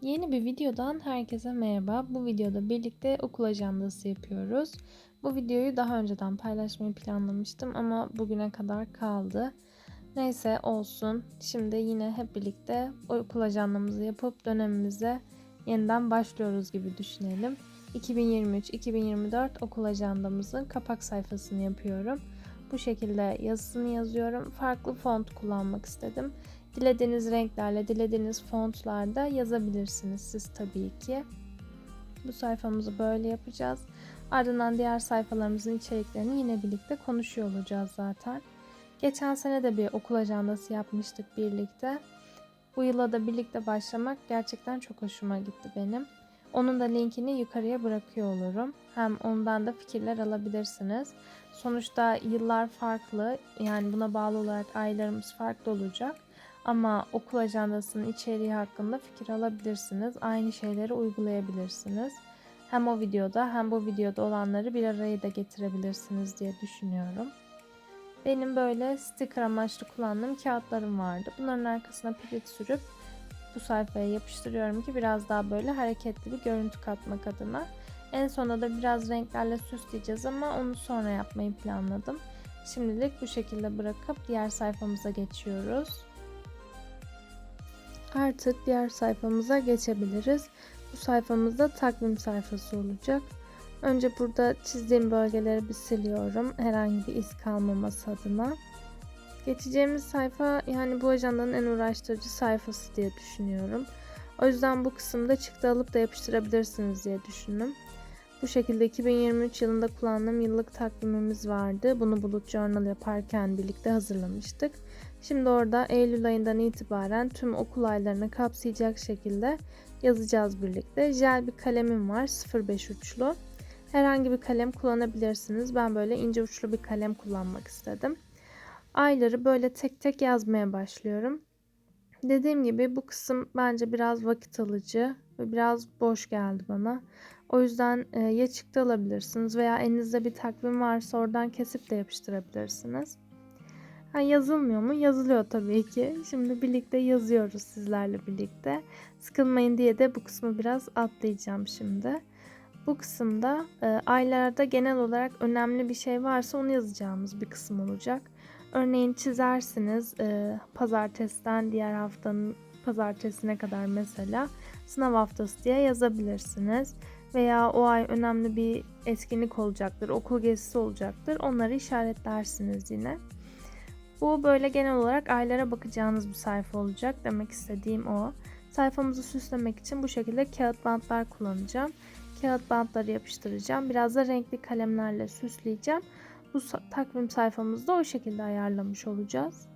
Yeni bir videodan herkese merhaba. Bu videoda birlikte okul ajandası yapıyoruz. Bu videoyu daha önceden paylaşmayı planlamıştım ama bugüne kadar kaldı. Neyse olsun. Şimdi yine hep birlikte okul ajandamızı yapıp dönemimize yeniden başlıyoruz gibi düşünelim. 2023-2024 okul ajandamızın kapak sayfasını yapıyorum. Bu şekilde yazısını yazıyorum. Farklı font kullanmak istedim. Dilediğiniz renklerle, dilediğiniz fontlarda yazabilirsiniz siz tabii ki. Bu sayfamızı böyle yapacağız. Ardından diğer sayfalarımızın içeriklerini yine birlikte konuşuyor olacağız zaten. Geçen sene de bir okul ajandası yapmıştık birlikte. Bu yıla da birlikte başlamak gerçekten çok hoşuma gitti benim. Onun da linkini yukarıya bırakıyor olurum. Hem ondan da fikirler alabilirsiniz. Sonuçta yıllar farklı. Yani buna bağlı olarak aylarımız farklı olacak. Ama okul ajandasının içeriği hakkında fikir alabilirsiniz. Aynı şeyleri uygulayabilirsiniz. Hem o videoda hem bu videoda olanları bir araya da getirebilirsiniz diye düşünüyorum. Benim böyle sticker amaçlı kullandığım kağıtlarım vardı. Bunların arkasına pirit sürüp bu sayfaya yapıştırıyorum ki biraz daha böyle hareketli bir görüntü katmak adına. En sonunda da biraz renklerle süsleyeceğiz ama onu sonra yapmayı planladım. Şimdilik bu şekilde bırakıp diğer sayfamıza geçiyoruz. Artık diğer sayfamıza geçebiliriz. Bu sayfamızda takvim sayfası olacak. Önce burada çizdiğim bölgeleri bir siliyorum. Herhangi bir iz kalmaması adına. Geçeceğimiz sayfa yani bu ajandanın en uğraştırıcı sayfası diye düşünüyorum. O yüzden bu kısımda çıktı alıp da yapıştırabilirsiniz diye düşündüm. Bu şekilde 2023 yılında kullandığım yıllık takvimimiz vardı. Bunu Bulut Journal yaparken birlikte hazırlamıştık. Şimdi orada Eylül ayından itibaren tüm okul aylarını kapsayacak şekilde yazacağız birlikte. Jel bir kalemim var 05 uçlu. Herhangi bir kalem kullanabilirsiniz. Ben böyle ince uçlu bir kalem kullanmak istedim. Ayları böyle tek tek yazmaya başlıyorum. Dediğim gibi bu kısım bence biraz vakit alıcı ve biraz boş geldi bana. O yüzden e, ya çıktı alabilirsiniz veya elinizde bir takvim varsa oradan kesip de yapıştırabilirsiniz. Ha, yazılmıyor mu? Yazılıyor tabii ki. Şimdi birlikte yazıyoruz sizlerle birlikte. Sıkılmayın diye de bu kısmı biraz atlayacağım şimdi. Bu kısımda e, aylarda genel olarak önemli bir şey varsa onu yazacağımız bir kısım olacak. Örneğin çizersiniz e, pazartesiden diğer haftanın pazartesine kadar mesela sınav haftası diye yazabilirsiniz. Veya o ay önemli bir etkinlik olacaktır, okul gezisi olacaktır. Onları işaretlersiniz yine. Bu böyle genel olarak aylara bakacağınız bir sayfa olacak. Demek istediğim o. Sayfamızı süslemek için bu şekilde kağıt bantlar kullanacağım. Kağıt bantları yapıştıracağım. Biraz da renkli kalemlerle süsleyeceğim. Bu takvim sayfamızda o şekilde ayarlamış olacağız.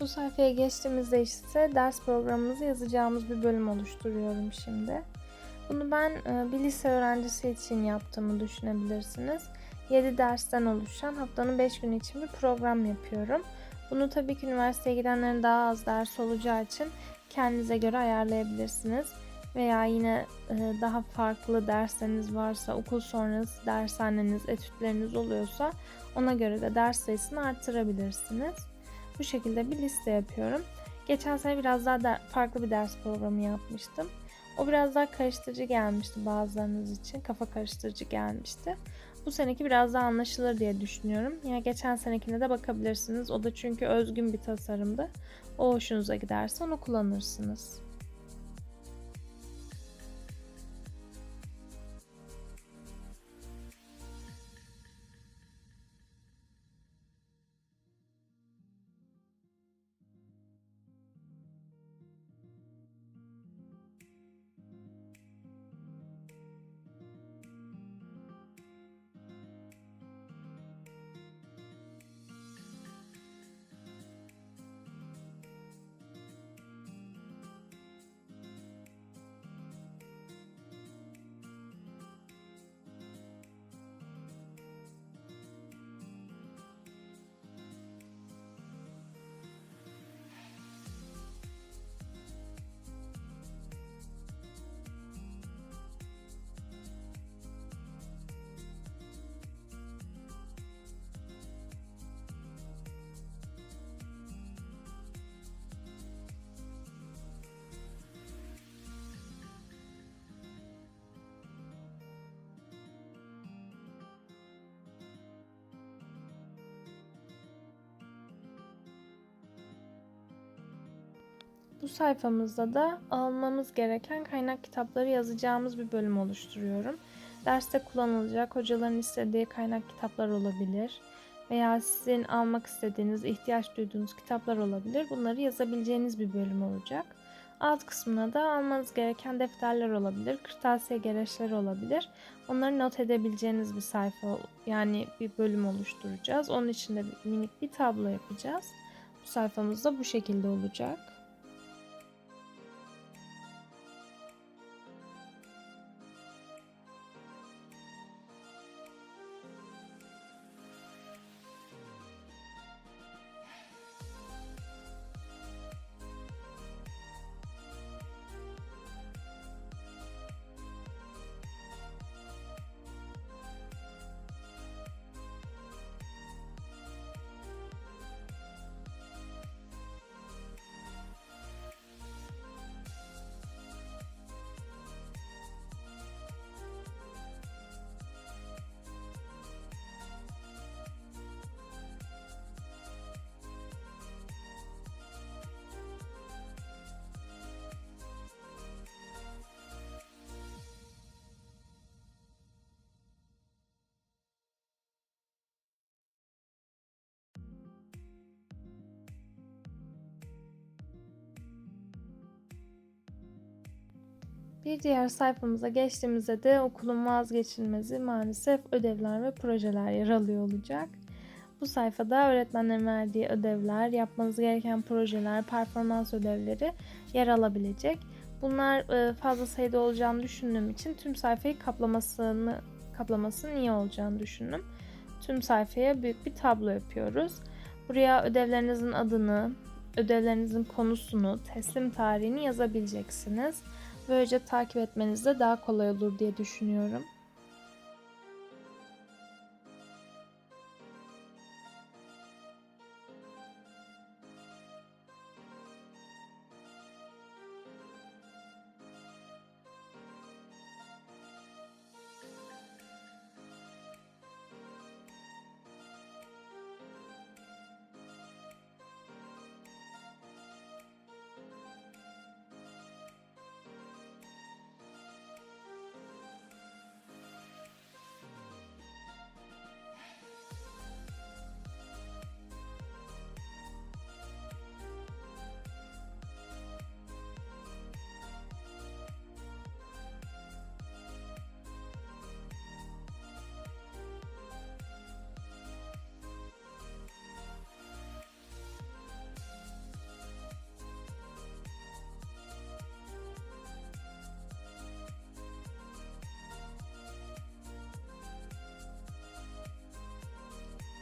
Bu sayfaya geçtiğimizde ise ders programımızı yazacağımız bir bölüm oluşturuyorum şimdi. Bunu ben e, bir lise öğrencisi için yaptığımı düşünebilirsiniz. 7 dersten oluşan haftanın 5 günü için bir program yapıyorum. Bunu tabii ki üniversiteye gidenlerin daha az ders olacağı için kendinize göre ayarlayabilirsiniz. Veya yine e, daha farklı dersleriniz varsa, okul sonrası dershaneniz, etütleriniz oluyorsa ona göre de ders sayısını arttırabilirsiniz. Bu şekilde bir liste yapıyorum. Geçen sene biraz daha farklı bir ders programı yapmıştım. O biraz daha karıştırıcı gelmişti bazılarınız için. Kafa karıştırıcı gelmişti. Bu seneki biraz daha anlaşılır diye düşünüyorum. Yine geçen senekine de bakabilirsiniz. O da çünkü özgün bir tasarımdı. O hoşunuza giderse onu kullanırsınız. Bu sayfamızda da almamız gereken kaynak kitapları yazacağımız bir bölüm oluşturuyorum. Derste kullanılacak hocaların istediği kaynak kitaplar olabilir veya sizin almak istediğiniz, ihtiyaç duyduğunuz kitaplar olabilir. Bunları yazabileceğiniz bir bölüm olacak. Alt kısmına da almanız gereken defterler olabilir, kırtasiye gereçleri olabilir. Onları not edebileceğiniz bir sayfa yani bir bölüm oluşturacağız. Onun için de minik bir tablo yapacağız. Bu sayfamız da bu şekilde olacak. Bir diğer sayfamıza geçtiğimizde de okulun vazgeçilmezi maalesef ödevler ve projeler yer alıyor olacak. Bu sayfada öğretmenlerin verdiği ödevler, yapmanız gereken projeler, performans ödevleri yer alabilecek. Bunlar e, fazla sayıda olacağını düşündüğüm için tüm sayfayı kaplamasını kaplamasının iyi olacağını düşündüm. Tüm sayfaya büyük bir tablo yapıyoruz. Buraya ödevlerinizin adını, ödevlerinizin konusunu, teslim tarihini yazabileceksiniz. Böylece takip etmeniz de daha kolay olur diye düşünüyorum.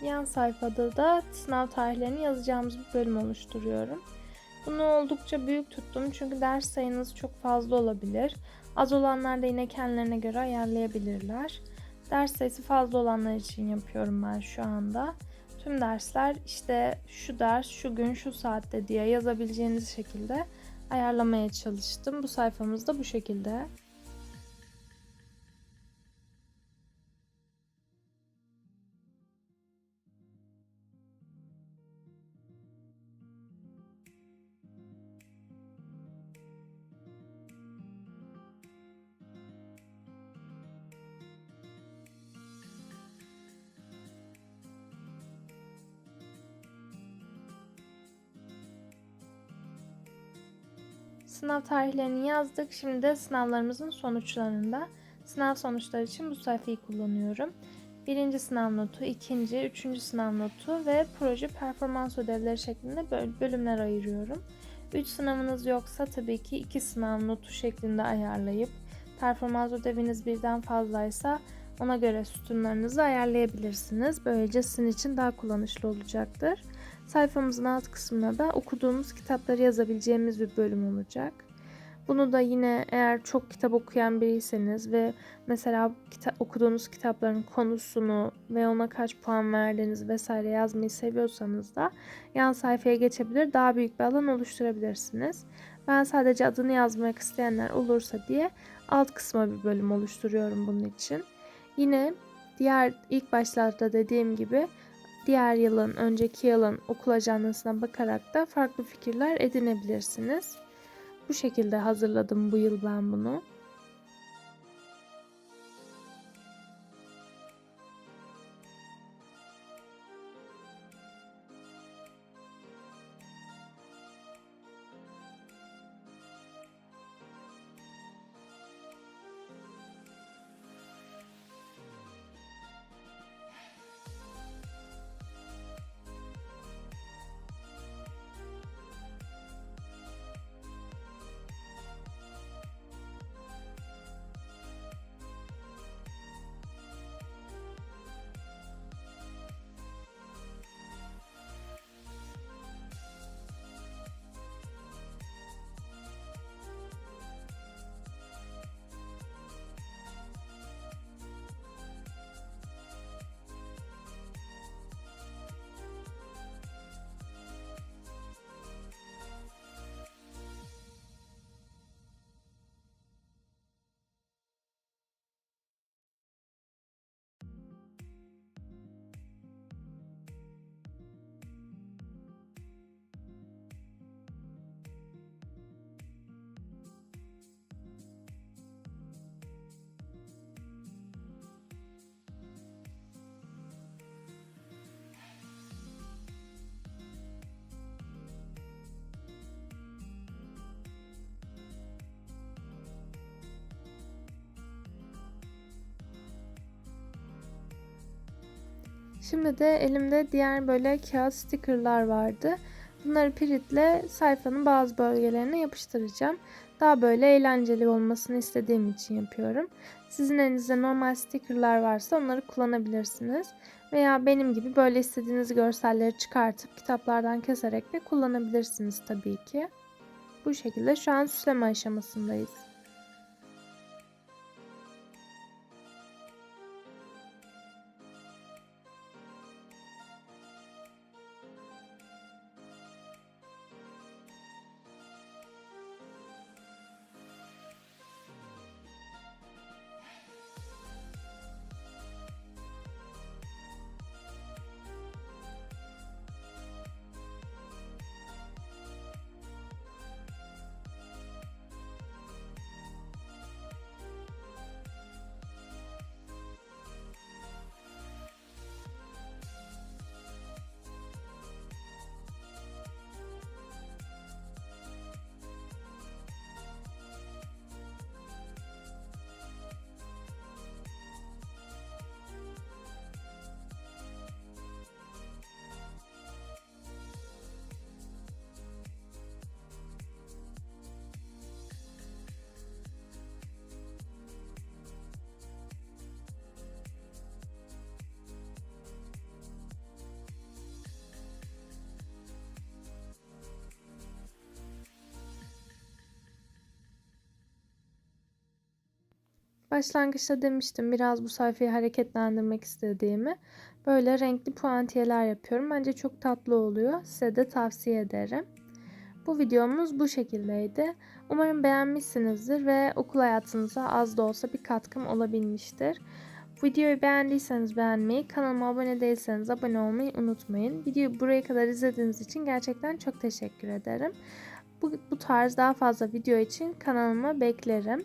Yan sayfada da sınav tarihlerini yazacağımız bir bölüm oluşturuyorum. Bunu oldukça büyük tuttum çünkü ders sayınız çok fazla olabilir. Az olanlar da yine kendilerine göre ayarlayabilirler. Ders sayısı fazla olanlar için yapıyorum ben şu anda. Tüm dersler işte şu ders şu gün şu saatte diye yazabileceğiniz şekilde ayarlamaya çalıştım. Bu sayfamız da bu şekilde. Sınav tarihlerini yazdık. Şimdi de sınavlarımızın sonuçlarında. Sınav sonuçları için bu sayfayı kullanıyorum. Birinci sınav notu, ikinci, üçüncü sınav notu ve proje performans ödevleri şeklinde bölümler ayırıyorum. Üç sınavınız yoksa tabii ki iki sınav notu şeklinde ayarlayıp performans ödeviniz birden fazlaysa ona göre sütunlarınızı ayarlayabilirsiniz. Böylece sizin için daha kullanışlı olacaktır. Sayfamızın alt kısmına da okuduğumuz kitapları yazabileceğimiz bir bölüm olacak. Bunu da yine eğer çok kitap okuyan biriyseniz ve mesela kita- okuduğunuz kitapların konusunu ve ona kaç puan verdiğiniz vesaire yazmayı seviyorsanız da yan sayfaya geçebilir daha büyük bir alan oluşturabilirsiniz. Ben sadece adını yazmak isteyenler olursa diye alt kısma bir bölüm oluşturuyorum bunun için. Yine diğer ilk başlarda dediğim gibi diğer yılın, önceki yılın okul ajandasına bakarak da farklı fikirler edinebilirsiniz. Bu şekilde hazırladım bu yıl ben bunu. Şimdi de elimde diğer böyle kağıt stickerlar vardı. Bunları piritle sayfanın bazı bölgelerine yapıştıracağım. Daha böyle eğlenceli olmasını istediğim için yapıyorum. Sizin elinizde normal stickerlar varsa onları kullanabilirsiniz. Veya benim gibi böyle istediğiniz görselleri çıkartıp kitaplardan keserek de kullanabilirsiniz tabii ki. Bu şekilde şu an süsleme aşamasındayız. Başlangıçta demiştim biraz bu sayfayı hareketlendirmek istediğimi. Böyle renkli puantiyeler yapıyorum. Bence çok tatlı oluyor. Size de tavsiye ederim. Bu videomuz bu şekildeydi. Umarım beğenmişsinizdir ve okul hayatınıza az da olsa bir katkım olabilmiştir. Videoyu beğendiyseniz beğenmeyi, kanalıma abone değilseniz abone olmayı unutmayın. Videoyu buraya kadar izlediğiniz için gerçekten çok teşekkür ederim. Bu, bu tarz daha fazla video için kanalıma beklerim.